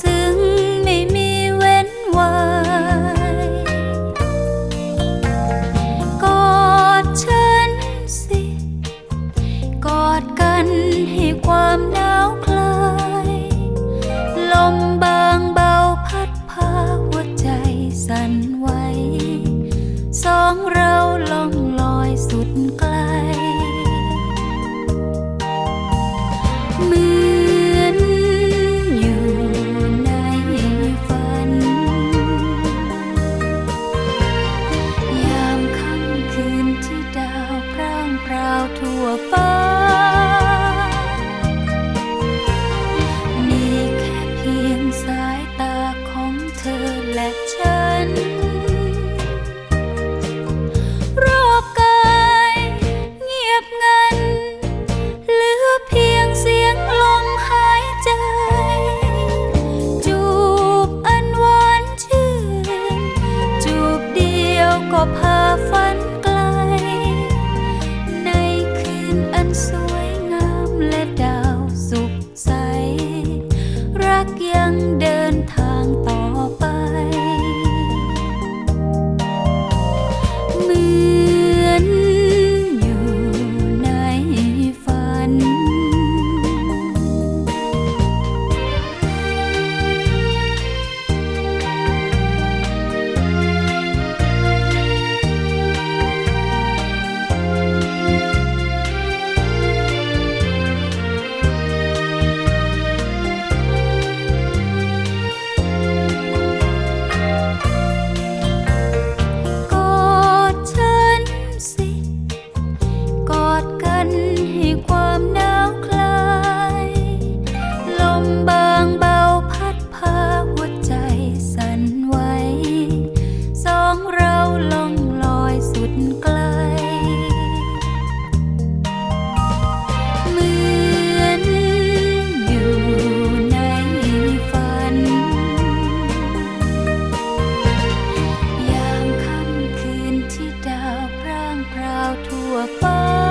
ซึ้งไม่มีเว้นวายกอดฉันสิ กอดกันให้ความหนาวคลาย ลมบา ที่ดาวพร่างพราวทั่วฟ้า 人 a fire.